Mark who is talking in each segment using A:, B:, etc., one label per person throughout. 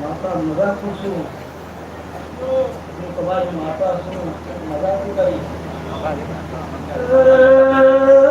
A: માતા મજાક છું તમારી માતા શું મજાક કરી 呃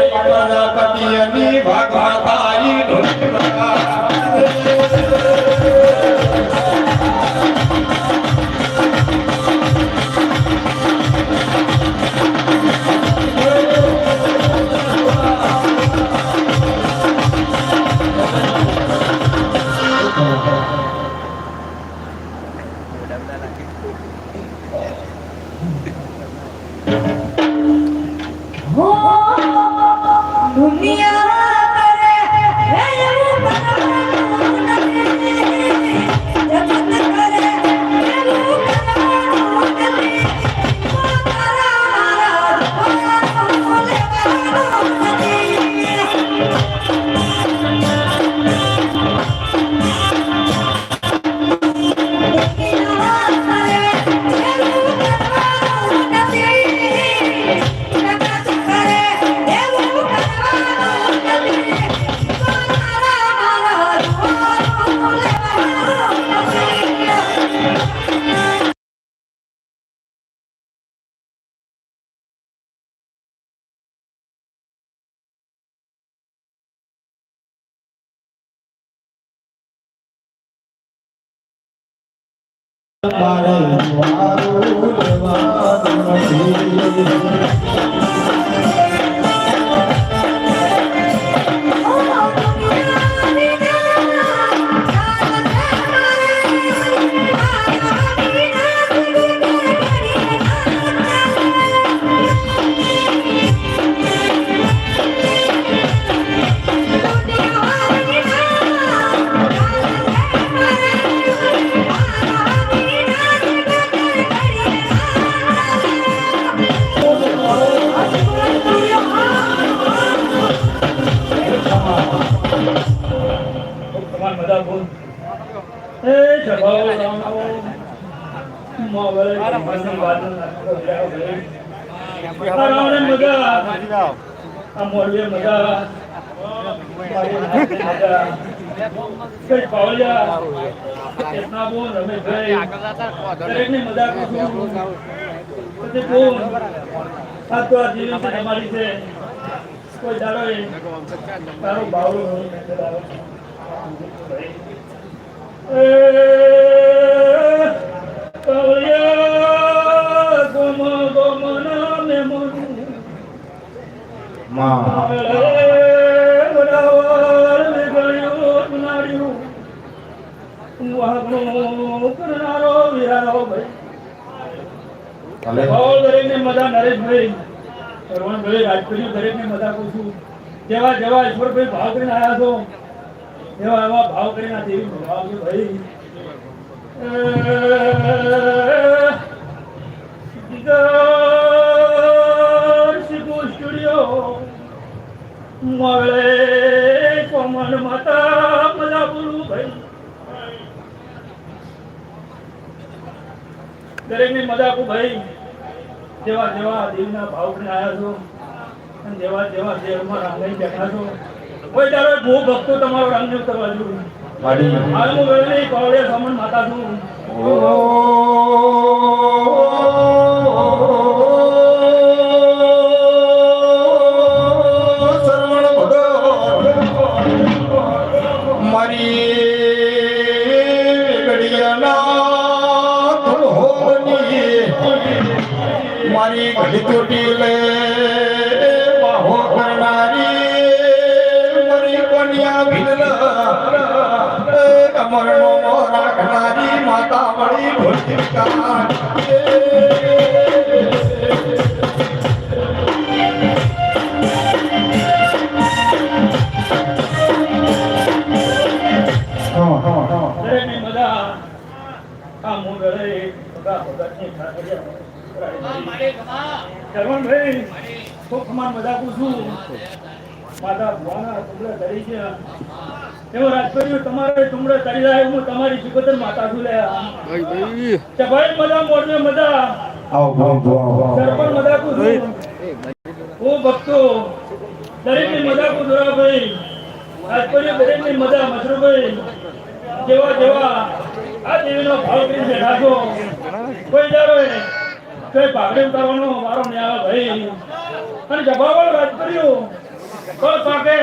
B: పరమగణపతి అని
A: భగవతాయి મારું મારું તમારી છે કોઈ દાડો તારો બાવડો નહીં કવળ્યા ગોમ ગોમ નામે
C: મન. માં.
A: જેવા જેવા ઈશ્વરભાઈ ભાવ કરીને આવ્યા છો એવા એવા ભાવ કરીને દેવી ભાવ ભાઈ મળે કોમલ માતા મજા બોલું ભાઈ દરેકની આપું ભાઈ. જેવા જેવા દેવના ભાવ આવ્યા છો, અને જેવા જેવા દેવમાં રાંગાઈ બેઠા છો. કોઈ તારો ભૂ ભક્તો તમારો રંગ કરવા જોઈએ
C: માડી
A: હાલ હું વેલી કોળે સામણ માતા છું
C: સરવણ
A: પૂછું માતા ભુવાના ટુકડે કરી છે. એવો રાજકર્યું તમારે ટુકડે કરી રહ્યા હું તમારી સિકોતર માતા છું લે. કે ભાઈ. મજા મોરને મજા.
C: આવો આવો
A: મજા પૂછું હું ભક્તો. દરેકની મજા પૂછું ભાઈ. રાજકર્યું દરેકની મજા મશરૂભાઈ જેવા જેવા. આ દેવીનો ભાવ કરીને બેઠા કોઈ દાડો કોઈ ભાગડે ઉતારવાનો મારો ને ભાઈ અને જબાવળ વાત કર્યું કોઈ પાકે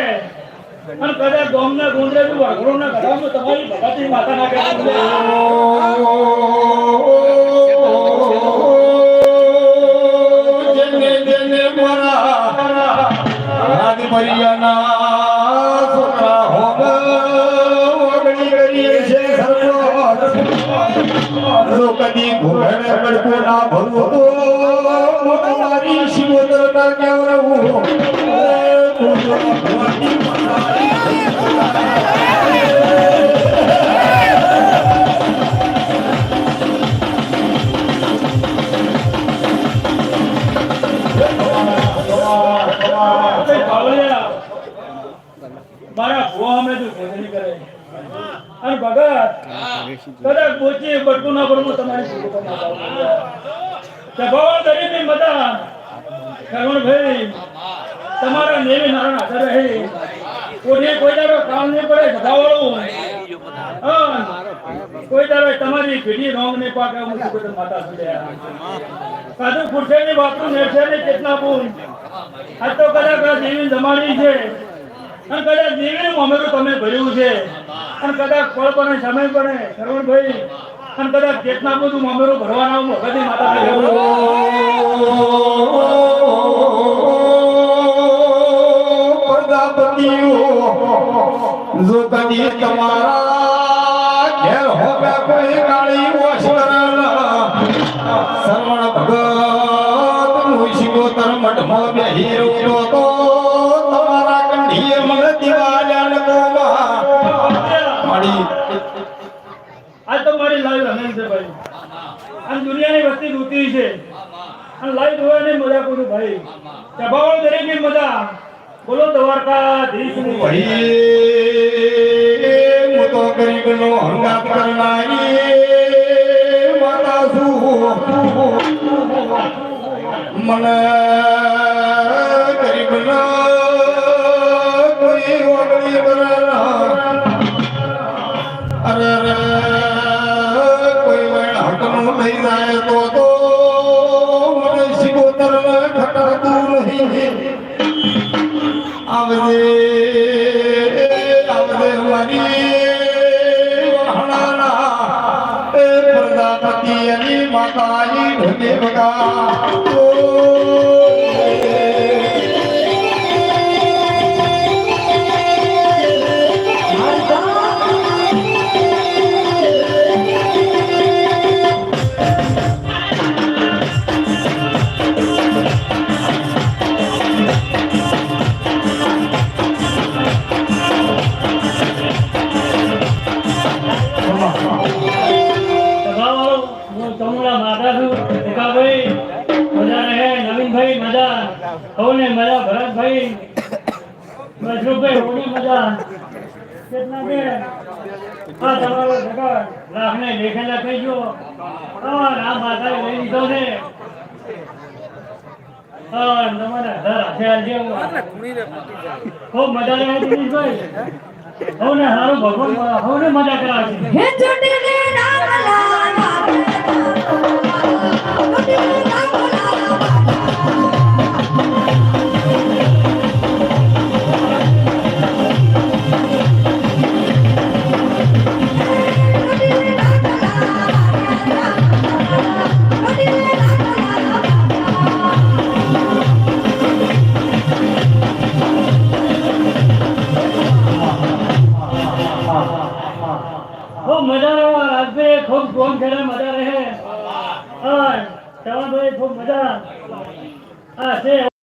A: કદાચ ગામના ગુંડરે વાઘરોના ઘરમાં તમારી ભગતની માતા ના
C: જેને જો કદી ઘોડે પડકો ના ભરવો તો તમારી શિવોતરતા કેમ રહું
A: હા કોઈ દાડો તમારી પેઢી રોંગ ને પાકે હું સુગત માતા સુડ્યા સાધુ ખુરશેની વાપરું નેરશે ને કેટલા બોલ આ તો કદાચ આ દેવી જમાડી છે. અને કદાચ દેવીનું અમેરું તમે ભર્યું છે. અને કદાચ ફળ પણ, સમય પણ શરવણભાઈ અને કદાચ કેટલા બધું અમેરું ભરવાના હું ભગતની માતા
C: જો કદી તમારા ઘેર હોવે કોઈ કાળી વસ્ત્ર સરવણ ભગતનું શિવોતર મઠમાં બેહી રહ્યો તો તમારા મને મારી
A: આજ તો મારી લાઈવ રમેલ છે ભાઈ. આ દુનિયાની વસ્તી દૂતી છે. અને લાઈવ જોવાની મજા પૂરું ભાઈ. સભાવાળો દરેકની મજા. બોલો દ્વારકાધીશની
C: ભાઈ હું ગરીબનો હંગાત કરનારી માતા છું મને ગરીબનો કોઈ બના અરે રે, કોઈ વેણ હકનું થઈ જાય તો તો મને શિકોતર ખટાતું નહીં. આવજે
A: দেবতা હા તમારા ઘર ખ્યાલ હાલજે હું. ખૂબ મજા લેવા દિનેશભાઈ સારું ભગવાન મજા
D: હે રામલા ચોટીલે રામલા
A: ખૂબ મજા રહે રાજભાઈ ખૂબ ગોમ ખેડા મજા રહે. હા ચવણભાઈ ખૂબ મજા. હા છે.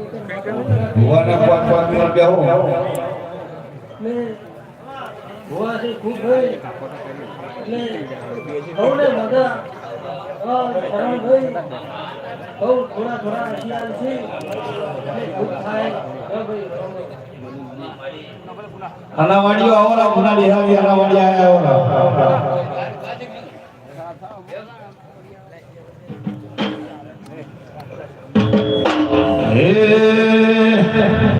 C: ભુવાને પાંચ પાંચ મિનિટ બેહો
A: ભુવાથી ખૂબ ભાઈ એટલે સૌને મજા બહુ થોડા થોડા હોશિયાર છે એટલે થાય
C: અનાવાડીઓ આવો ના ગુના બિહારી અનાવાડી આવો ના. હે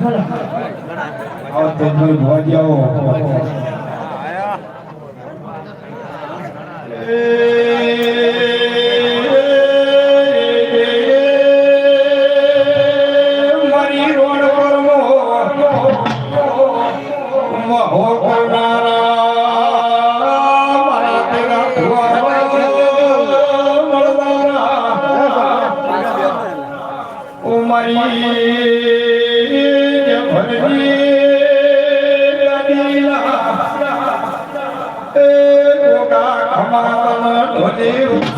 C: ફોનાની મારી
E: ભરજી ગોગા ખમાતન ધોતી